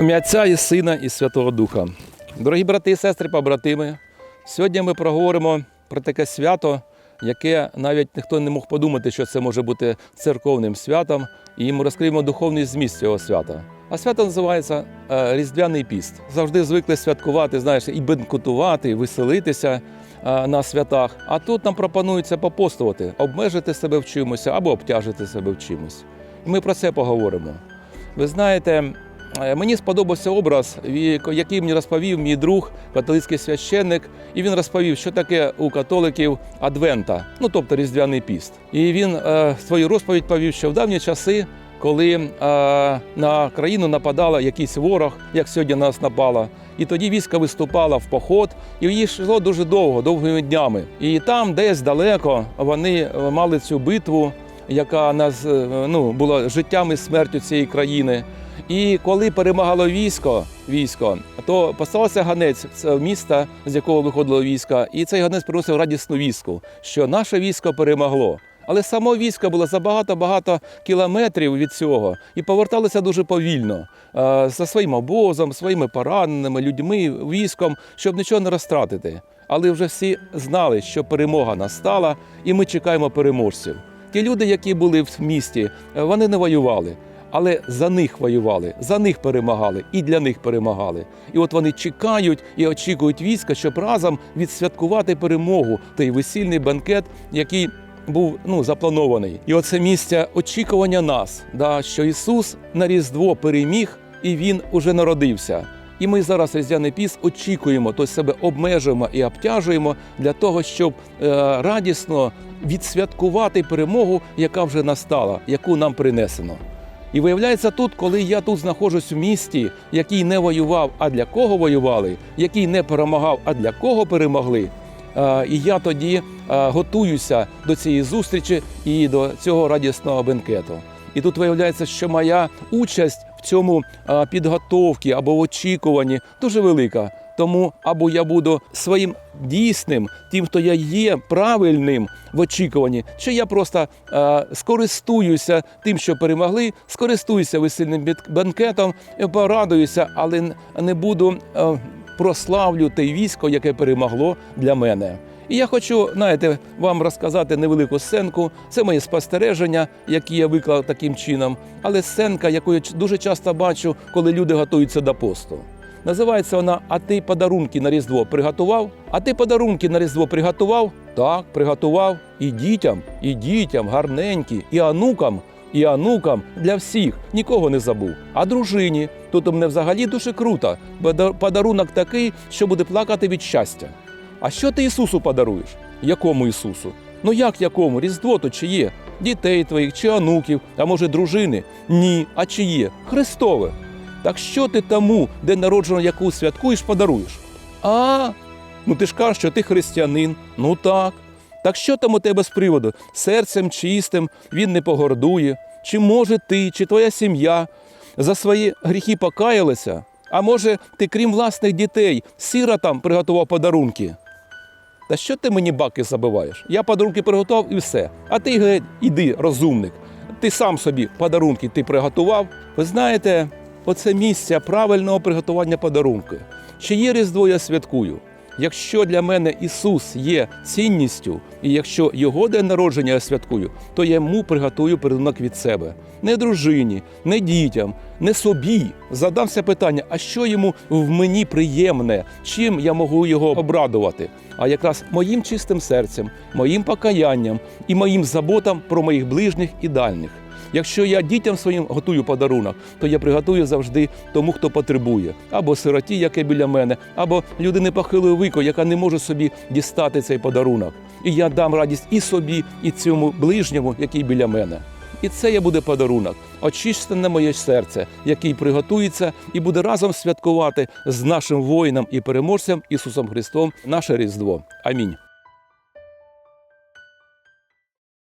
Ім'я Отця і Сина і Святого Духа. Дорогі брати і сестри, побратими, сьогодні ми проговоримо про таке свято, яке навіть ніхто не мог подумати, що це може бути церковним святом, і ми розкриємо духовний зміст цього свята. А свято називається е, Різдвяний піст. Завжди звикли святкувати, знаєш, і бенкутувати, і веселитися е, на святах. А тут нам пропонується попостувати, обмежити себе в чимось або обтяжити себе в чимось. І ми про це поговоримо. Ви знаєте, мені сподобався образ, який мені розповів мій друг, католицький священник, і він розповів, що таке у католиків Адвента, ну тобто Різдвяний піст. І він е, свою розповідь повів, що в давні часи, коли е, на країну нападала якийсь ворог, як сьогодні нас напала, і тоді військо виступало в поход, і її йшло дуже довго, довгими днями. І там, десь далеко, вони е, мали цю битву яка нас е, ну, була життям і смертю цієї країни. І коли перемагало військо, військо, то поставився ганець міста, з якого виходило військо, і цей ганець приносив радісну вістку, що наше військо перемогло. Але само військо було за багато-багато кілометрів від цього і поверталося дуже повільно е, за своїм обозом, своїми пораненими людьми, військом, щоб нічого не розтратити. Але вже всі знали, що перемога настала, і ми чекаємо переможців. Ті люди, які були в місті, е, вони не воювали, але за них воювали, за них перемагали і для них перемагали. І от вони чекають і очікують війська, щоб разом відсвяткувати перемогу, той весільний банкет, який був ну, запланований. І оце місце очікування нас, да, що Ісус на Різдво переміг і Він уже народився. І ми зараз Різдвяний піс очікуємо, тобто себе обмежуємо і обтяжуємо для того, щоб е, радісно відсвяткувати перемогу, яка вже настала, яку нам принесено. І виявляється, тут, коли я тут знаходжусь в місті, який не воював, а для кого воювали, який не перемагав, а для кого перемогли. е, І я тоді е, готуюся до цієї зустрічі і до цього радісного бенкету. І тут виявляється, що моя участь в цьому підготовці або в очікуванні дуже велика. Тому або я буду своїм дійсним, тим, хто я є правильним в очікуванні, чи я просто е, скористуюся тим, що перемогли, скористуюся весільним банкетом, порадуюся, але не буду е, прославлю те військо, яке перемогло для мене. І я хочу, знаєте, вам розказати невелику сценку. Це мої спостереження, які я виклав таким чином. Але сценка, яку я дуже часто бачу, коли люди готуються до посту. Називається вона А ти подарунки на Різдво приготував? А ти подарунки на Різдво приготував? Так, приготував. І дітям, і дітям гарненькі, і онукам, і онукам для всіх, нікого не забув. А дружині, тут у мене взагалі дуже круто. Подарунок такий, що буде плакати від щастя. А що ти Ісусу подаруєш? Якому Ісусу? Ну як якому? Різдво то чи є? Дітей твоїх чи онуків, а може дружини? Ні, а чи є? Христове. Так що ти тому, де народжено яку святкуєш, подаруєш? А, ну ти ж кажеш, що ти християнин. Ну так. Так що там у тебе з приводу? Серцем чистим він не погордує. Чи може ти, чи твоя сім'я за свої гріхи покаялися? А може, ти, крім власних дітей, сиротам приготував подарунки? Та що ти мені баки забиваєш? Я подарунки приготував і все. А ти геть, іди, розумник. Ти сам собі подарунки ти приготував. Ви знаєте, оце місце правильного приготування подарунки. Чи є Різдво, я святкую. Якщо для мене Ісус є цінністю, і якщо Його день народження я святкую, то я йому приготую подарунок від себе. Не дружині, не дітям, не собі. Задамся питання, а що йому в мені приємне, чим я можу його обрадувати? А якраз моїм чистим серцем, моїм покаянням і моїм заботам про моїх ближніх і дальніх. Якщо я дітям своїм готую подарунок, то я приготую завжди тому, хто потребує, або сироті, яке біля мене, або людини похилої віку, яка не може собі дістати цей подарунок. І я дам радість і собі, і цьому ближньому, який біля мене. І це є буде подарунок, очищене моє серце, який приготується і буде разом святкувати з нашим воїном і переможцем Ісусом Христом наше Різдво. Амінь.